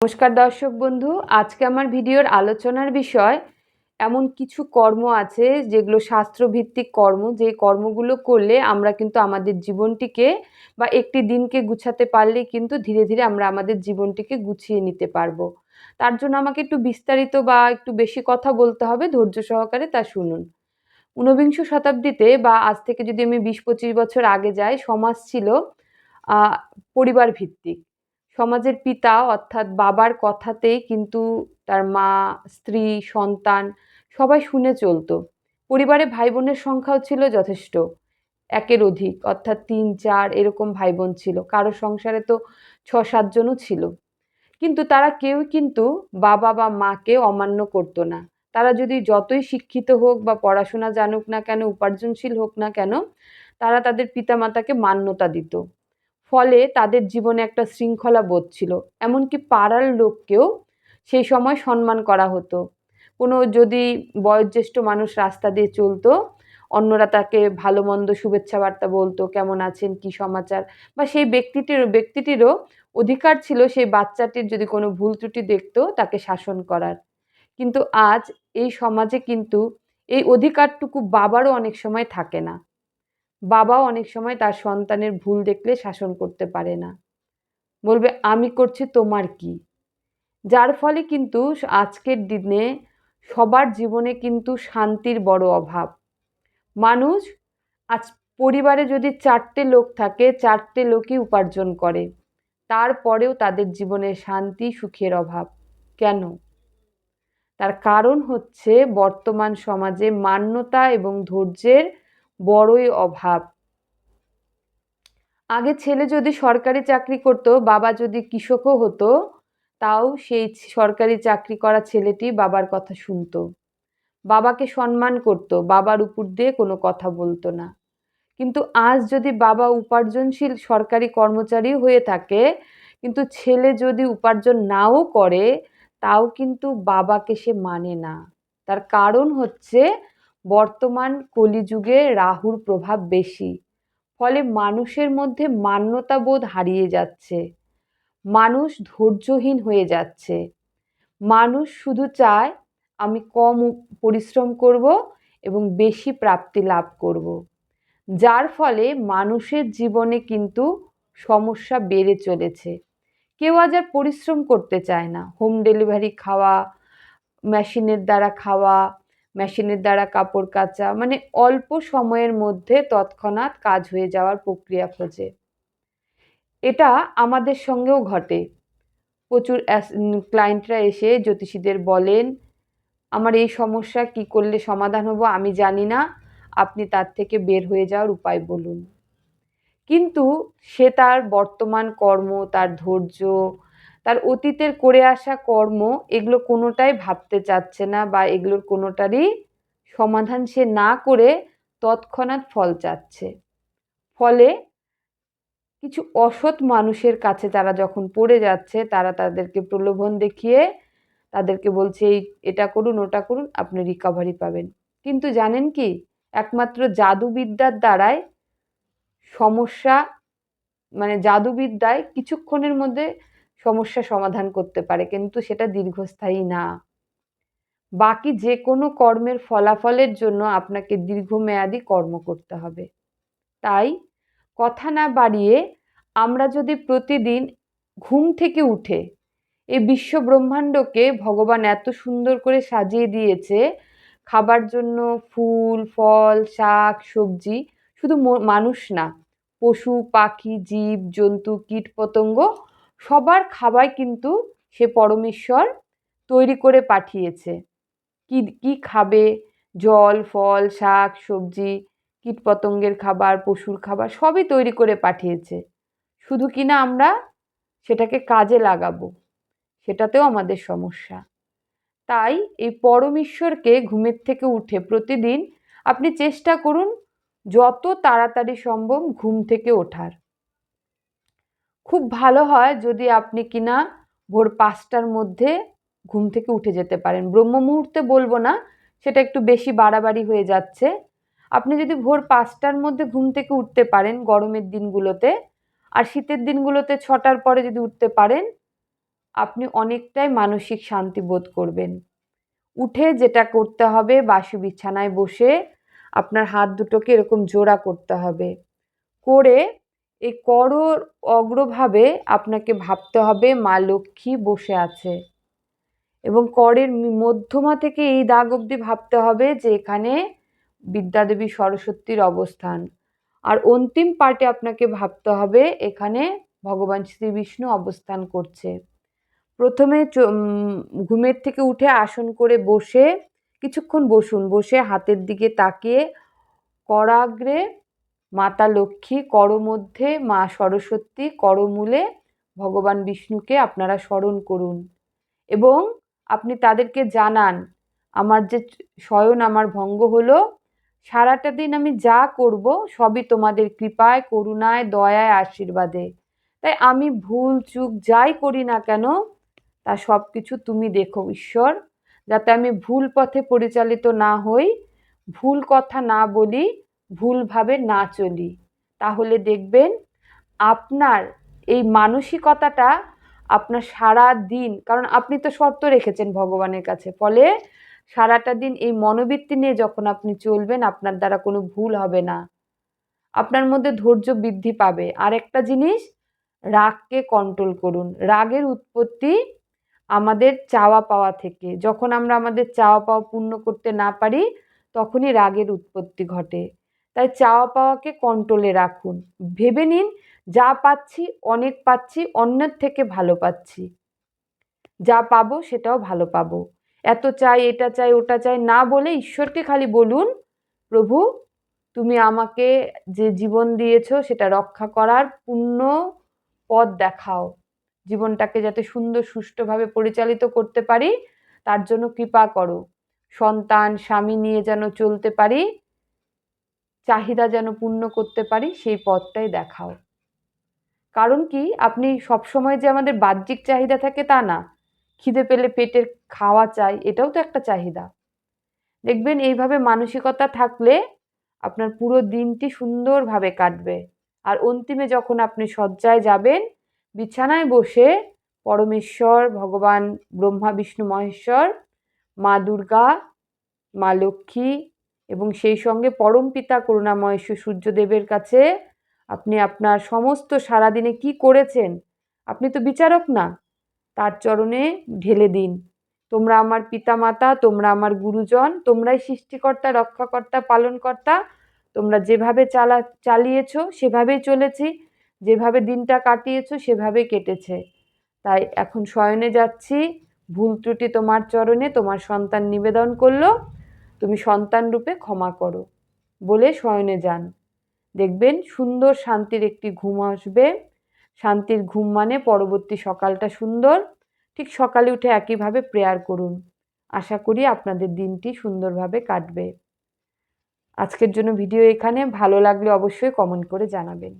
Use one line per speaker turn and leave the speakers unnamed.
নমস্কার দর্শক বন্ধু, আজকে আমার ভিডিওর আলোচনার বিষয়, এমন কিছু কর্ম আছে যেগুলো শাস্ত্রভিত্তিক কর্ম, যে কর্মগুলো করলে আমরা কিন্তু আমাদের জীবনটিকে বা একটি দিনকে গুছাতে পারলেই কিন্তু ধীরে ধীরে আমরা আমাদের জীবনটিকে গুছিয়ে নিতে পারব। তার জন্য আমাকে একটু বিস্তারিত বা একটু বেশি কথা বলতে হবে, ধৈর্য সহকারে তা শুনুন। ঊনবিংশ শতাব্দীতে বা আজ থেকে যদি আমি বিশ পঁচিশ বছর আগে যাই, সমাজ ছিল পরিবার ভিত্তিক সমাজের পিতা অর্থাৎ বাবার কথাতেই কিন্তু তার মা, স্ত্রী, সন্তান সবাই শুনে চলতো। পরিবারে ভাই বোনের সংখ্যাও ছিল যথেষ্ট। একের অধিক, অর্থাৎ তিন চার এরকম ভাই বোন ছিল। কারও সংসারে তো ছ সাতজনও ছিল। কিন্তু তারা কেউ কিন্তু বাবা বা মাকে অমান্য করতো না। তারা যদি যতই শিক্ষিত হোক বা পড়াশোনা জানুক না কেন, উপার্জনশীল হোক না কেন, তারা তাদের পিতামাতাকে মান্যতা দিত। ফলে তাদের জীবনে একটা শৃঙ্খলা বোধ ছিল। এমনকি পাড়ার লোককেও সেই সময় সম্মান করা হতো। কোনো যদি বয়োজ্যেষ্ঠ মানুষ রাস্তা দিয়ে চলতো, অন্যরা তাকে ভালো, মন্দ, শুভেচ্ছা বার্তা বলতো, কেমন আছেন, কি সমাচার, বা সেই ব্যক্তিটির, ব্যক্তিটিরও অধিকার ছিল সেই বাচ্চাটির যদি কোনো ভুল ত্রুটি দেখতো, তাকে শাসন করার। কিন্তু আজ এই সমাজে কিন্তু এই অধিকারটুকু বাবারও অনেক সময় থাকে না। বাবাও অনেক সময় তার সন্তানের ভুল দেখলে শাসন করতে পারে না। বলবে, আমি করছি, তোমার কি? যার ফলে কিন্তু আজকের দিনে সবার জীবনে কিন্তু শান্তির বড় অভাব। মানুষ আজ পরিবারে যদি চারটে লোক থাকে, চারটে লোকই উপার্জন করে, তারপরেও তাদের জীবনে শান্তি, সুখের অভাব। কেন? তার কারণ হচ্ছে বর্তমান সমাজে মান্যতা এবং ধৈর্যের বড়ই অভাব। আগে ছেলে যদি সরকারি চাকরি করত, বাবা যদি কৃষকও হতো, তাও সেই সরকারি চাকরি করা ছেলেটি বাবার কথা শুনতো। বাবাকে সম্মান করত, বাবার উপর দিয়ে কোনো কথা বলতো না। কিন্তু আজ যদি বাবা উপার্জনশীল সরকারি কর্মচারী হয়ে থাকে, কিন্তু ছেলে যদি উপার্জন নাও করে, তাও কিন্তু বাবাকে সে মানে না। তার কারণ হচ্ছে বর্তমান কলিযুগে রাহুর প্রভাব বেশি, ফলে মানুষের মধ্যে মান্যতাবোধ হারিয়ে যাচ্ছে। মানুষ ধৈর্যহীন হয়ে যাচ্ছে। মানুষ শুধু চায়, আমি কম পরিশ্রম করব এবং বেশি প্রাপ্তি লাভ করব। যার ফলে মানুষের জীবনে কিন্তু সমস্যা বেড়ে চলেছে। কেউ আজ আর পরিশ্রম করতে চায় না। হোম ডেলিভারি খাওয়া, মেশিনের দ্বারা খাওয়া মেশিনের দ্বারা কাপড় কাচা মানে অল্প সময়ের মধ্যে তৎক্ষণাৎ কাজ হয়ে যাওয়ার প্রক্রিয়া খোঁজে। এটা আমাদের সঙ্গেও ঘটে। প্রচুর ক্লায়েন্টরা এসে জ্যোতিষীদের বলেন, আমার এই সমস্যা, কি করলে সমাধান হব আমি জানি না। আপনি তার থেকে বের হয়ে যাওয়ার উপায় বলুন। কিন্তু সে তার বর্তমান কর্ম, তার ধৈর্য তার অতীতের করে আসা কর্ম এগুলো কোনোটাই ভাবতে চাচ্ছে না বা এগুলোর কোনোটারই সমাধান সে না করে তৎক্ষণাৎ ফল চাচ্ছে। ফলে কিছু অসৎ মানুষের কাছে তারা যখন পড়ে যাচ্ছে, তারা তাদেরকে প্রলোভন দেখিয়ে তাদেরকে বলছে, এই, এটা করুন, ওটা করুন, আপনি রিকাভারি পাবেন। কিন্তু জানেন কি? একমাত্র জাদুবিদ্যার দ্বারাই সমস্যা মানে জাদুবিদ্যায় কিছুক্ষণের মধ্যে সমস্যা সমাধান করতে পারে, কিন্তু সেটা দীর্ঘস্থায়ী না। বাকি যে কোনো কর্মের ফলাফলের জন্য আপনাকে দীর্ঘমেয়াদী কর্ম করতে হবে। তাই কথা না বাড়িয়ে আমরা যদি প্রতিদিন ঘুম থেকে উঠে এই বিশ্ব ব্রহ্মাণ্ডকে ভগবান এত সুন্দর করে সাজিয়ে দিয়েছে, খাবার জন্য ফুল, ফল, শাক, সবজি, শুধু মানুষ না, পশু, পাখি, জীব, জন্তু কীট পতঙ্গ সবার খাবার কিন্তু সে পরমেশ্বর তৈরি করে পাঠিয়েছে। কি কি খাবে? জল, ফল, শাক, সবজি, কীটপতঙ্গের খাবার, পশুর খাবার সবই তৈরি করে পাঠিয়েছে। শুধু কিনা আমরা সেটাকে কাজে লাগাবো? সেটাতেও আমাদের সমস্যা। তাই এই পরমেশ্বরকে ঘুমের থেকে উঠে প্রতিদিন আপনি চেষ্টা করুন যত তাড়াতাড়ি সম্ভব ঘুম থেকে ওঠার। খুব ভালো হয় যদি আপনি কিনা ভোর পাঁচটার মধ্যে ঘুম থেকে উঠে যেতে পারেন। ব্রহ্ম মুহূর্তে বলব না, সেটা একটু বেশি বাড়াবাড়ি হয়ে যাচ্ছে। আপনি যদি ভোর পাঁচটার মধ্যে ঘুম থেকে উঠতে পারেন গরমের দিনগুলোতে, আর শীতের দিনগুলোতে ছটার পরে যদি উঠতে পারেন, আপনি অনেকটাই মানসিক শান্তি বোধ করবেন। উঠে যেটা করতে হবে, বাসি বিছানায় বসে আপনার হাত দুটোকে এরকম জোড়া করতে হবে। করে এই কর অগ্রভাবে আপনাকে ভাবতে হবে মা লক্ষ্মী বসে আছে। এবং করের মধ্যমা থেকে এই দাগ অবধি ভাবতে হবে যে এখানে বিদ্যাদেবী সরস্বতীর অবস্থান। আর অন্তিম পার্টে আপনাকে ভাবতে হবে এখানে ভগবান শ্রী বিষ্ণু অবস্থান করছে। প্রথমে ঘুমের থেকে উঠে আসন করে বসে, কিছুক্ষণ বসুন। বসে হাতের দিকে তাকিয়ে করাগ্রে মাতা লক্ষ্মী কর মধ্যে মা সরস্বতী, করমূলে ভগবান বিষ্ণুকে আপনারা স্মরণ করুন। এবং আপনি তাদেরকে জানান, আমার যে শয়ন আমার ভঙ্গ হলো, সারাটা দিন আমি যা করব সবই তোমাদের কৃপায়, করুণায়, দয়ায়, আশীর্বাদে। তাই আমি ভুল, চুক যাই করি না কেন, তা সব কিছু তুমি দেখো ঈশ্বর, যাতে আমি ভুল পথে পরিচালিত না হই, ভুল কথা না বলি ভুলভাবে না চলি। তাহলে দেখবেন আপনার এই মানসিকতাটা আপনার সারা দিন কারণ আপনি তো শর্ত রেখেছেন ভগবানের কাছে, ফলে সারাটা দিন এই মনোবৃত্তি নিয়ে যখন আপনি চলবেন, আপনার দ্বারা কোনো ভুল হবে না। আপনার মধ্যে ধৈর্য বৃদ্ধি পাবে। আর একটা জিনিস, রাগকে কন্ট্রোল করুন। রাগের উৎপত্তি আমাদের চাওয়া পাওয়া থেকে। যখন আমরা আমাদের চাওয়া পাওয়া পূর্ণ করতে না পারি, তখনই রাগের উৎপত্তি ঘটে। তাই চাওয়া পাওয়াকে কন্ট্রোলে রাখুন। ভেবে নিন, যা পাচ্ছি, অনেক পাচ্ছি, অন্যের থেকে ভালো পাচ্ছি। যা পাবো, সেটাও ভালো পাবো। এত চাই, এটা চাই, ওটা চাই না বলে ঈশ্বরকে খালি বলুন, প্রভু, তুমি আমাকে যে জীবন দিয়েছ, সেটা রক্ষা করার পূর্ণ পথ দেখাও। জীবনটাকে যাতে সুন্দর, সুষ্ঠুভাবে পরিচালিত করতে পারি, তার জন্য কৃপা করো। সন্তান, স্বামী নিয়ে যেন চলতে পারি চাহিদা যেন পূর্ণ করতে পারি, সেই পথটাই দেখাও। কারণ কি? আপনি সবসময় যে আমাদের বাহ্যিক চাহিদা থাকে তা না। খিদে পেলে পেটের খাওয়া চাই, এটাও তো একটা চাহিদা। দেখবেন এইভাবে মানসিকতা থাকলে আপনার পুরো দিনটি সুন্দরভাবে কাটবে। আর অন্তিমে যখন আপনি শয্যায় যাবেন, বিছানায় বসে পরমেশ্বর, ভগবান, ব্রহ্মা, বিষ্ণু, মহেশ্বর, মা দুর্গা, মা লক্ষ্মী এবং সেই সঙ্গে পরম পিতা করুণাময় সূর্যদেবের কাছে আপনি আপনার সমস্ত সারাদিনে কি করেছেন? আপনি তো বিচারক না। তার চরণে ঢেলে দিন। তোমরা আমার পিতা মাতা তোমরা আমার গুরুজন, তোমরাই সৃষ্টিকর্তা, রক্ষাকর্তা, পালনকর্তা। তোমরা যেভাবে চালা, চালিয়েছ, সেভাবেই চলেছি। যেভাবে দিনটা কাটিয়েছ, সেভাবেই কেটেছে। তাই এখন শয়নে যাচ্ছি। ভুল ত্রুটি তোমার চরণে, তোমার সন্তান নিবেদন করল। তুমি সন্তান রূপে ক্ষমা করো বলে শয়নে যান। দেখবেন সুন্দর শান্তির একটি ঘুম আসবে। শান্তির ঘুম মানে পরবর্তী সকালটা সুন্দর। ঠিক সকালে উঠে একইভাবে প্রেয়ার করুন। আশা করি আপনাদের দিনটি সুন্দরভাবে কাটবে। আজকের জন্য ভিডিও এখানে। ভালো লাগলে অবশ্যই কমেন্ট করে জানাবেন।